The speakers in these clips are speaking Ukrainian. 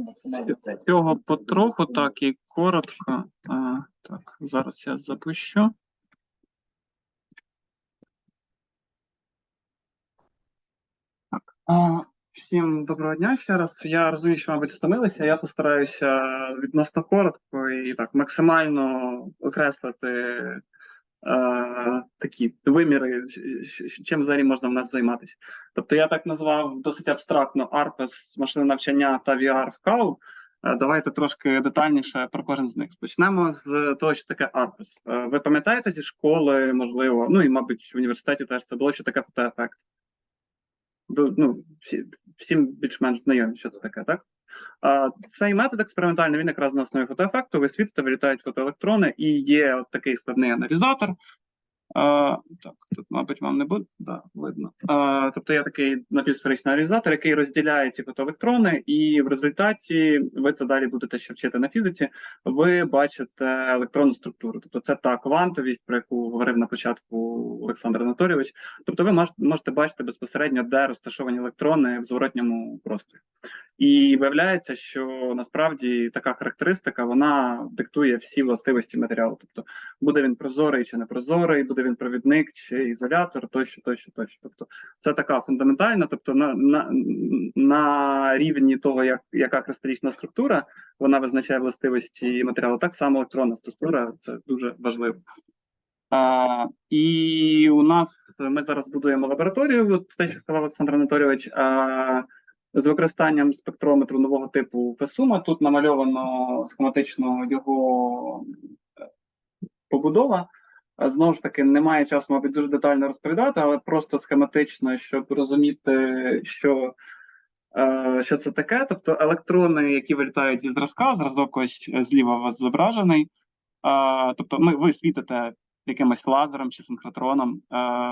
З Цього потроху, так і коротко. А, так, зараз я запущу. Так. Всім доброго дня ще раз. Я розумію, що, мабуть, стомилися. Я постараюся відносно коротко і так максимально окреслити такі виміри, чим взагалі можна в нас займатися. Тобто я так назвав досить абстрактно ARPS, машини навчання та VR в КАУ. Е, Давайте трошки детальніше про кожен з них. Почнемо з того, що таке ARPS. Е, Ви пам'ятаєте зі школи, можливо, ну і, мабуть, в університеті теж це було, що таке фотоефект. Ну, всі, всім більш-менш знайомі, що це таке, так? Цей метод експериментальний, він якраз на основі фотоефекту, ви світите, вилітають фотоелектрони, і є от такий складний аналізатор. Так, тут, мабуть, вам не буде да, видно. А, тобто є такий напівсферичний аналізатор, який розділяє ці фотоелектрони, і в результаті ви це далі будете ще вчити на фізиці. Ви бачите електронну структуру. Тобто це та квантовість, про яку говорив на початку Олександр Анатолійович. Тобто, ви можете бачити безпосередньо, де розташовані електрони в зворотньому просторі. І виявляється, що насправді така характеристика вона диктує всі властивості матеріалу. Тобто буде він прозорий чи не прозорий, буде він провідник чи ізолятор, тощо, тощо, тощо. Тобто це така фундаментальна, тобто на, на, на рівні того, як яка кристалічна структура, вона визначає властивості матеріалу. Так само електронна структура це дуже важливо. А, і у нас ми зараз будуємо лабораторію, те, що сказав Олександр Анатолійович. А, з використанням спектрометру нового типу Фесума. Тут намальовано схематично його е, побудова. Знову ж таки, немає часу, мабуть, дуже детально розповідати, але просто схематично, щоб розуміти, що, е, що це таке. Тобто електрони, які вилітають зі зразка, зразок ось е, зліва у вас зображений. Е, тобто, ми, ви світите якимось лазером чи синхротроном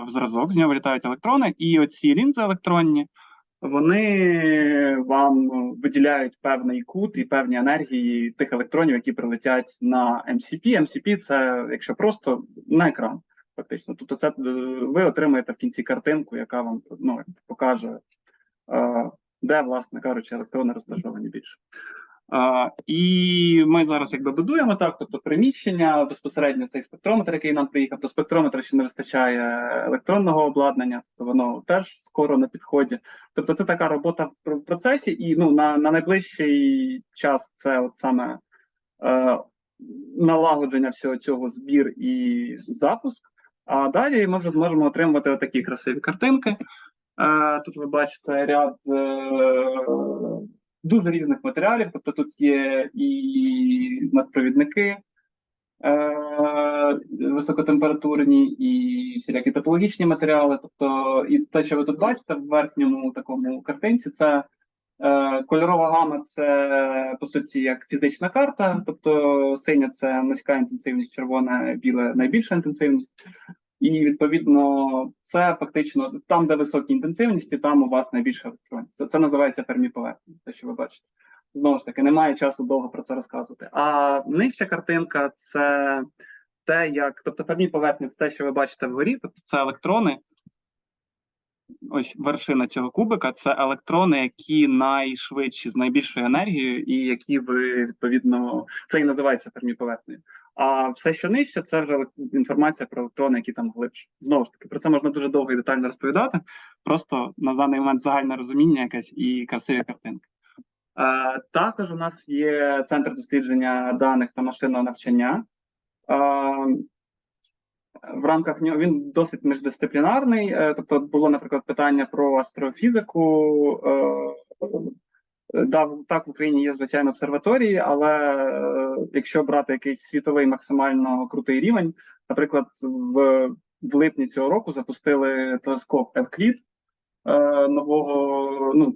в зразок, з нього вилітають електрони, і оці лінзи електронні вони вам виділяють певний кут і певні енергії тих електронів, які прилетять на MCP. MCP – це, якщо просто на екран, фактично. Тобто, це е, ви отримаєте в кінці картинку, яка вам ну, покаже, е, де, власне кажучи, електрони розташовані більше. І ми зараз якби будуємо так, тобто приміщення, безпосередньо цей спектрометр, який нам приїхав, до спектрометра ще не вистачає електронного обладнання, тобто воно теж скоро на підході. Тобто це така робота в процесі, і ну на, на найближчий час це от саме е, налагодження всього цього збір і запуск. А далі ми вже зможемо отримувати отакі красиві картинки. Е, тут ви бачите ряд. Е, дуже різних матеріалів. Тобто тут є і надпровідники е- високотемпературні, і всілякі топологічні матеріали. Тобто, і те, що ви тут бачите в верхньому такому картинці, це е- кольорова гама, це по суті як фізична карта. Тобто синя це низька інтенсивність, червона, біле найбільша інтенсивність. І відповідно, це фактично там, де високі інтенсивності, там у вас найбільше електронів. Це, це називається фермі поверхні. те, що ви бачите. Знову ж таки, немає часу довго про це розказувати. А нижча картинка це те, як тобто фермі поверхня це те, що ви бачите вгорі, тобто це електрони. Ось вершина цього кубика це електрони, які найшвидші з найбільшою енергією, і які ви відповідно це і називається ферміповерхнею. А все, що нижче, це вже інформація про електрони, які там глибше. Знову ж таки, про це можна дуже довго і детально розповідати. Просто на даний момент загальне розуміння якесь і красиві картинки. Е, також у нас є центр дослідження даних та машинного навчання. Е, в рамках нього він досить міждисциплінарний. е, Тобто, було, наприклад, питання про астрофізику. е, Да, так в Україні є звичайно обсерваторії, але е, якщо брати якийсь світовий максимально крутий рівень, наприклад, в, в липні цього року запустили телескоп Евклід нового, ну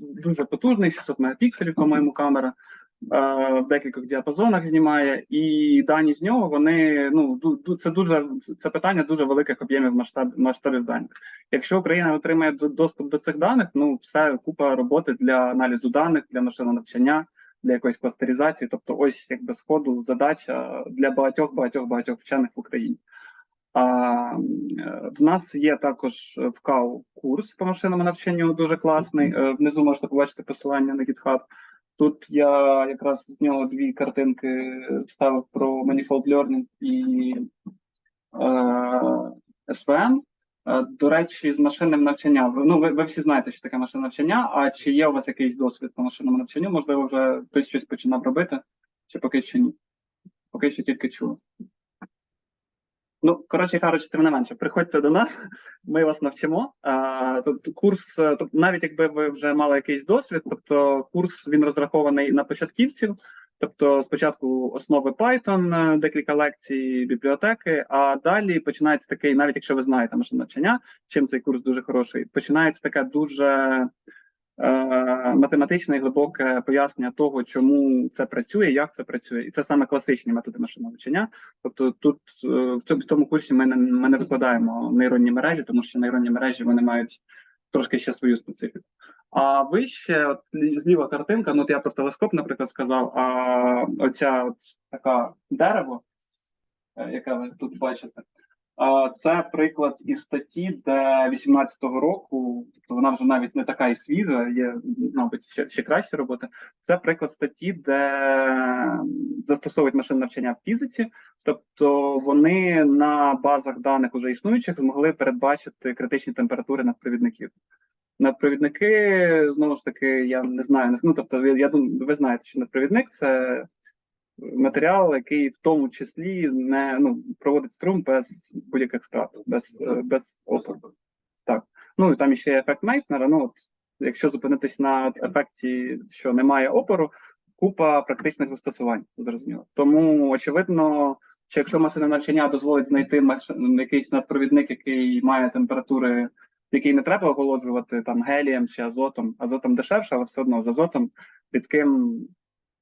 дуже потужний, 600 мегапікселів, по-моєму, камера. Е, В декількох діапазонах знімає, і дані з нього вони ну це дуже це питання дуже великих об'ємів масштаб масштабів даних. Якщо Україна отримає доступ до цих даних, ну все купа роботи для аналізу даних, для машинного навчання, для якоїсь кластеризації. Тобто, ось якби сходу задача для багатьох багатьох багатьох вчених в Україні. А, е, в нас є також в КАУ курс по машинному навчанню, дуже класний. Е, Внизу можете побачити посилання на GitHub. Тут я якраз з нього дві картинки вставив про Manifold Learning і е, SVM. Е, До речі, з машинним навчанням. Ну, ви, ви всі знаєте, що таке машинне навчання. А чи є у вас якийсь досвід по машинному навчанню? Можливо, вже хтось щось починав робити, чи поки що ні? Поки що тільки чули. Ну, коротше кажучи, тим не менше, приходьте до нас, ми вас навчимо. Тут курс, тобто, навіть якби ви вже мали якийсь досвід, тобто курс він розрахований на початківців. Тобто спочатку основи Python, е, декілька лекцій, бібліотеки, а далі починається такий, навіть якщо ви знаєте машинне навчання, чим цей курс дуже хороший, починається таке дуже е, математичне і глибоке пояснення того, чому це працює, як це працює, і це саме класичні методи машинного навчання. Тобто, тут е, в цьому в цьому курсі ми не ми не викладаємо нейронні мережі, тому що нейронні мережі вони мають трошки ще свою специфіку. А вище, от зліва картинка, ну от я про телескоп, наприклад, сказав, а оця от така дерево, е, яке ви тут бачите. Це приклад із статті, де 18-го року, тобто вона вже навіть не така і свіжа, є, мабуть, ще, ще кращі роботи. Це приклад статті, де застосовують машинне навчання в фізиці, тобто вони на базах даних уже існуючих змогли передбачити критичні температури надпровідників. Надпровідники, знову ж таки, я не знаю, ну, тобто, я думаю, ви знаєте, що надпровідник це матеріал, який в тому числі не ну, проводить струм без будь-яких втрат, без, е, без опору. Так. Ну і там ще є ефект Мейснера. Ну, от, якщо зупинитись на ефекті, що немає опору, купа практичних застосувань, зрозуміло. Тому, очевидно, що якщо машинне навчання дозволить знайти маш- якийсь надпровідник, який має температури, який не треба охолоджувати там гелієм чи азотом, азотом дешевше, але все одно з азотом рідким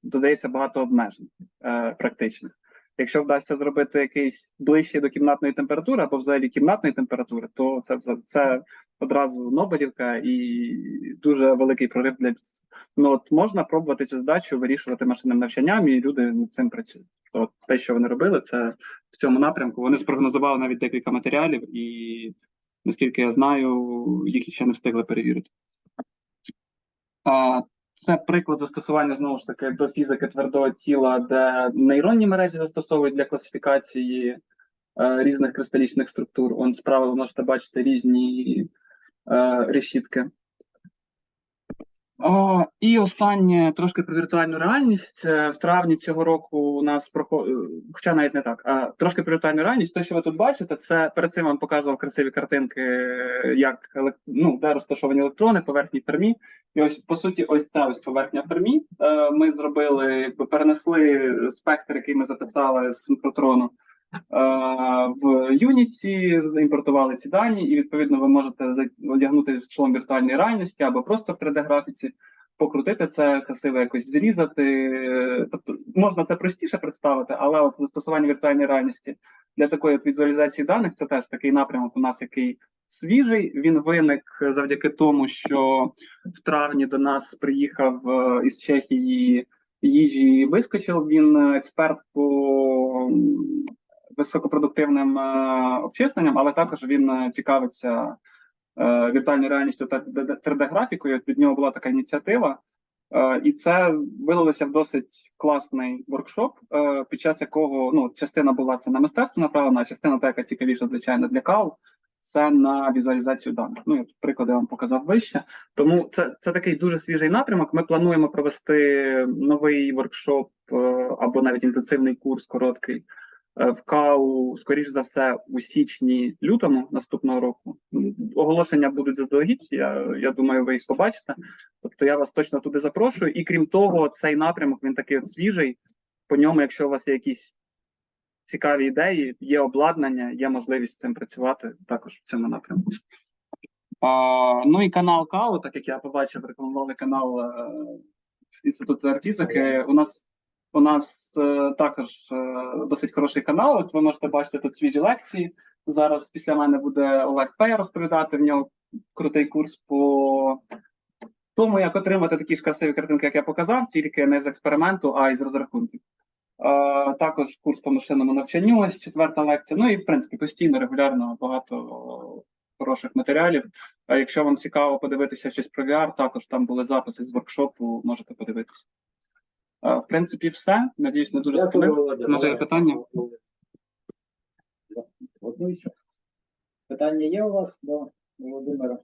додається багато обмежень е, практичних. Якщо вдасться зробити якийсь ближчий до кімнатної температури або взагалі кімнатної температури, то це це одразу Нобелівка і дуже великий прорив для людства. Ну от можна пробувати цю задачу вирішувати машинним навчанням, і люди над цим працюють. От те, що вони робили, це в цьому напрямку. Вони спрогнозували навіть декілька матеріалів, і наскільки я знаю, їх ще не встигли перевірити. А, це приклад застосування знову ж таки до фізики твердого тіла, де нейронні мережі застосовують для класифікації е, різних кристалічних структур. Он справа можете бачити різні е, решітки. І останнє трошки про віртуальну реальність. Е, В травні цього року у нас проходить, хоча навіть не так, а трошки про віртуальну реальність. Те, що ви тут бачите, це перед цим вам показував красиві картинки, е, як ну, де розташовані електрони, поверхні Фермі. І ось по суті, ось та ось поверхня Фермі. Е, Ми зробили, перенесли спектр, який ми записали з синхротрону. Е, В Unity імпортували ці дані, і відповідно ви можете одягнути з шлом віртуальної реальності або просто в 3D-графіці, покрутити це, красиво якось зрізати. Тобто можна це простіше представити, але от застосування віртуальної реальності для такої візуалізації даних це теж такий напрямок у нас, який свіжий. Він виник завдяки тому, що в травні до нас приїхав е, із Чехії їжі вискочив. Він е, експерт по високопродуктивним е, обчисленням, але також він е, цікавиться е, віртуальною реальністю та 3D-графікою. Від нього була така ініціатива. І це вилилося в досить класний воркшоп, під час якого ну частина була це на мистецтво направлена, а частина та, яка цікавіша, звичайно, для кал, це на візуалізацію даних. Ну, я приклади вам показав вище. Тому це, це такий дуже свіжий напрямок. Ми плануємо провести новий воркшоп або навіть інтенсивний курс короткий в КАУ, скоріш за все, у січні-лютому наступного року. Оголошення будуть заздалегідь. Я, я думаю, ви їх побачите. Тобто я вас точно туди запрошую. І крім того, цей напрямок він такий от свіжий. По ньому, якщо у вас є якісь цікаві ідеї, є обладнання, є можливість з цим працювати також в цьому напрямку. А, ну і канал КАУ, так як я побачив, рекламували канал е, Інституту фізики. У нас у нас е, також е, досить хороший канал. От ви можете бачити тут свіжі лекції. Зараз після мене буде Олег Пея розповідати. В нього крутий курс по тому, як отримати такі ж красиві картинки, як я показав, тільки не з експерименту, а й з розрахунків. Е, також курс по машинному навчанню, ось четверта лекція. Ну і в принципі постійно, регулярно багато хороших матеріалів. А якщо вам цікаво подивитися щось про VR, також там були записи з воркшопу, можете подивитися. Е, В принципі, все. Надіюсь, не дуже втомив. Може, є питання? Питання є у вас до Володимира?